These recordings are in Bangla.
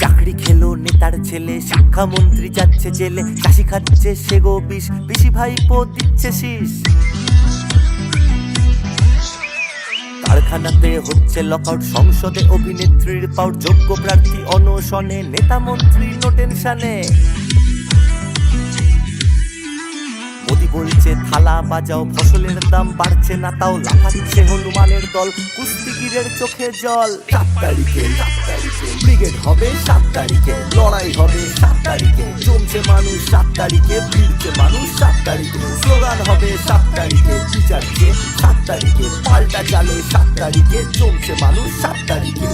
চাকরি খেলো নেতার ছেলে, শিক্ষামন্ত্রী যাচ্ছে জেলে, চাষি খাচ্ছে সে গো বিষ বেশি ভাইপো দিচ্ছে শীষ। কারখানাতে হচ্ছে লকআউট সংসদে অভিনেত্রীর পাউট যোগ্য প্রার্থী অনশনে, নেতা মন্ত্রী নো বলছে, থালা বাজাও, ফসলের দাম বাড়ছে না তাও লাফাচ্ছে হনুমানের দল। কুস্তিগিরের চোখে জল। সাত তারিখে ব্রিগেড হবে সাত তারিখে, লড়াই হবে সাত তারিখে। জমছে মানুষ সাত তারিখে ভিড়ছে মানুষ সাত তারিখে। স্লোগান হবে সাত তারিখে বিচারছে সাত তারিখে, পাল্টা চালে সাত তারিখে, জমছে মানুষ সাত তারিখে।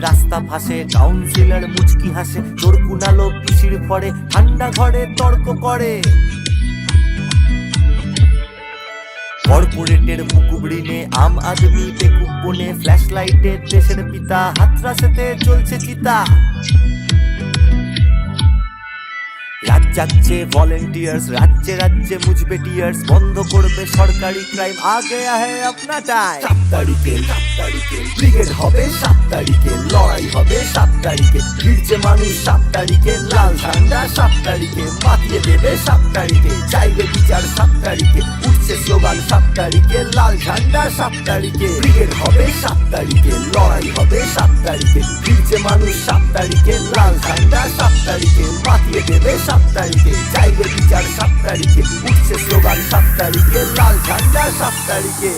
রাস্তা ভাসে কাউন্সিলর মুচকি হাসে তোর কুনালো পিসির পরে ঠান্ডা ঘরে তর্ক করে। কর্পোরেটের মুকুবড়িনে আম আদমি বনে ফ্ল্যাশ লাইটে দেশের পিতা, হাতরাসেতে চলছে চিতা। রাত জাগছে ভলেন্টিয়ার্স রাজ্যে রাজ্যে মুজবে টিয়ার্স বন্ধ করবে সরকারি ক্রাইম আগে আহে আপনা টাইম সাত তারিখে সাত তারিখে ব্রিগেড হবে সাত তারিখে, লড়াই হবে সাত তারিখে। ভিড়ছে মানুষ সাত তারিখে, লাল ঝান্ডা সাত তারিখে, মাতিয়ে দেবে সাত তারিখে। চাইবে বিচার সাত তারিখে, উঠছে স্লোগান সাত তারিখে, লাল ঝান্ডা সাত তারিখে। ব্রিগেড হবে সাত তারিখে, লড়াই হবে সাত তারিখে। ভিড়ছে মানুষ সাত তারিখে লাল ঝান্ডা সাত তারিখে মাতিয়ে দেবে সাত তারিখে চাইবে বিচার সাত তারিখে উঠছে স্লোগান সাত তারিখে লাল ঝান্ডা সাত তারিখে